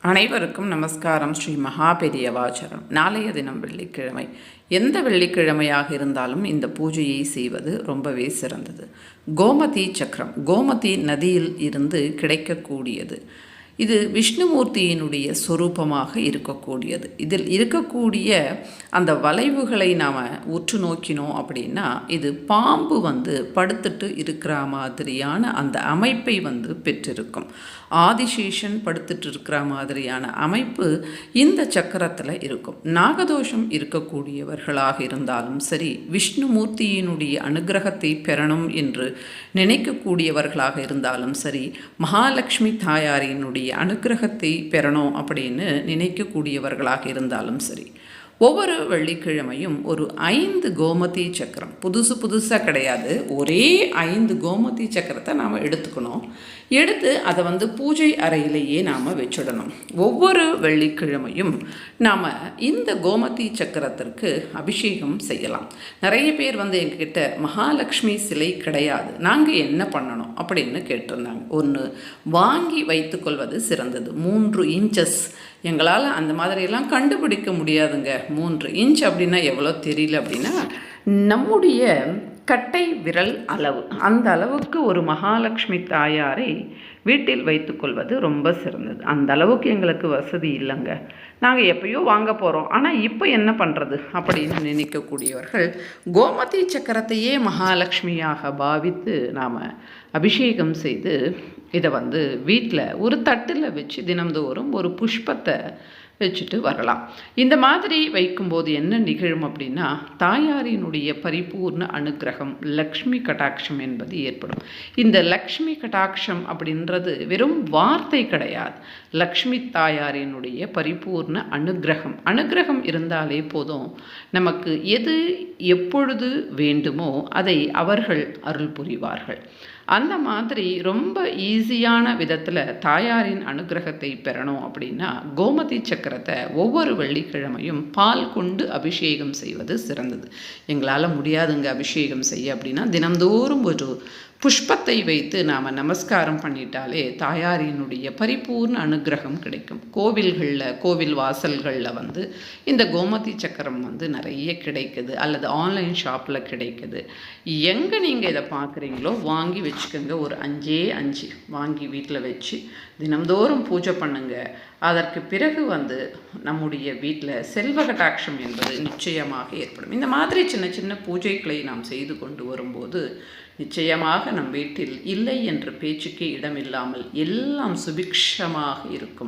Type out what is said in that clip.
அனைவருக்கும் நமஸ்காரம். ஸ்ரீ மகாபெரியவாச்சரம் நாளைய தினம் வெள்ளிக்கிழமை. எந்த வெள்ளிக்கிழமையாக இருந்தாலும் இந்த பூஜையை செய்வது ரொம்பவே சிறந்தது. கோமதி சக்கரம். கோமதி நதியில் இருந்து கிடைக்கக்கூடியது. இது விஷ்ணுமூர்த்தியினுடைய சொரூபமாக இருக்கக்கூடியது. இதில் இருக்கக்கூடிய அந்த வளைவுகளை நாம் உற்று நோக்கினோம் அப்படின்னா இது பாம்பு வந்து படுத்துட்டு இருக்கிற மாதிரியான அந்த அமைப்பை வந்து பெற்றிருக்கும். ஆதிசேஷன் படுத்துட்டு இருக்கிற மாதிரியான அமைப்பு இந்த சக்கரத்தில் இருக்கும். நாகதோஷம் இருக்கக்கூடியவர்களாக இருந்தாலும் சரி விஷ்ணுமூர்த்தியினுடைய அனுகிரகத்தை பெறணும் என்று நினைக்கக்கூடியவர்களாக இருந்தாலும் சரி மகாலட்சுமி தாயாரினுடைய அனுக்கிரகத்தை பெறணும் அப்படின்னு நினைக்கக்கூடியவர்களாக இருந்தாலும் சரி. ஒவ்வொரு வெள்ளிக்கிழமையும் ஒரு ஐந்து கோமதி சக்கரம். புதுசு புதுசாக கிடையாது. ஒரே ஐந்து கோமதி சக்கரத்தை நாம் எடுத்துக்கணும். எடுத்து அதை வந்து பூஜை அறையிலேயே நாம் வச்சுடணும். ஒவ்வொரு வெள்ளிக்கிழமையும் நாம் இந்த கோமதி சக்கரத்திற்கு அபிஷேகம் செய்யலாம். நிறைய பேர் வந்து எங்ககிட்ட மகாலட்சுமி சிலை கிடையாது. நாங்கள் என்ன பண்ணணும்? அப்படின்னு கேட்டிருந்தாங்க. ஒன்று வாங்கி வைத்துக்கொள்வது சிறந்தது. மூன்று இன்ச்சஸ் எங்களால் அந்த மாதிரியெல்லாம் கண்டுபிடிக்க முடியாதுங்க. மூன்று இன்ச் அப்படின்னா எவ்வளோ தெரியல அப்படின்னா நம்முடைய கட்டை விரல் அளவு. அந்த அளவுக்கு ஒரு மகாலட்சுமி தாயாரை வீட்டில் வைத்துக்கொள்வது ரொம்ப சிறந்தது. அந்த அளவுக்கு எங்களுக்கு வசதி இல்லைங்க. நாங்கள் எப்பயோ வாங்க போகிறோம் ஆனால் இப்போ என்ன பண்ணுறது அப்படின்னு நினைக்கக்கூடியவர்கள் கோமதி சக்கரத்தையே மகாலட்சுமியாக பாவித்து நாம் அபிஷேகம் செய்து இதை வந்து வீட்டில் ஒரு தட்டில் வச்சு தினந்தோறும் ஒரு புஷ்பத்தை வச்சுட்டு வரலாம். இந்த மாதிரி வைக்கும்போது என்ன நிகழும் அப்படின்னா தாயாரினுடைய பரிபூர்ண அனுகிரகம் லக்ஷ்மி கட்டாட்சம் என்பது ஏற்படும். இந்த லக்ஷ்மி கட்டாட்சம் என்பது வெறும் வார்த்தை கிடையாது. லக்ஷ்மி தாயாரினுடைய பரிபூர்ண அனுகிரகம். அனுகிரகம் இருந்தாலே போதும். நமக்கு எது எப்பொழுது வேண்டுமோ அதை அவர்கள் அருள் புரிவார்கள். அந்த மாதிரி ரொம்ப ஈஸியான விதத்தில் தாயாரின் அனுகிரகத்தை பெறணும் அப்படின்னா கோமதி சக்கரத்தை ஒவ்வொரு வெள்ளிக்கிழமையும் பால் கொண்டு அபிஷேகம் செய்வது சிறந்தது. எங்களால் முடியாதுங்க அபிஷேகம் செய்ய அப்படின்னா தினந்தோறும் ஒரு புஷ்பத்தை வைத்து நாம் நமஸ்காரம் பண்ணிட்டாலே தாயாரினுடைய பரிபூர்ண அனுகிரகம் கிடைக்கும். கோவில்களில் கோவில் வாசல்களில் வந்து இந்த கோமதி சக்கரம் வந்து நிறைய கிடைக்குது. அல்லது ஆன்லைன் ஷாப்பில் கிடைக்குது. எங்கே நீங்கள் இதை பார்க்குறீங்களோ வாங்கி வச்சு வச்சுக்கோங்க. ஒரு அஞ்சே அஞ்சு வாங்கி வீட்டில் வச்சு தினம்தோறும் பூஜை பண்ணுங்க. அதற்கு பிறகு வந்து நம்முடைய வீட்டில் செல்வ கட்டாட்சம் என்பது நிச்சயமாக ஏற்படும். இந்த மாதிரி சின்ன சின்ன பூஜைகளை நாம் செய்து கொண்டு வரும்போது நிச்சயமாக நம் வீட்டில் இல்லை என்ற பேச்சுக்கே இடமில்லாமல் எல்லாம் சுபிக்ஷமாக இருக்கும்.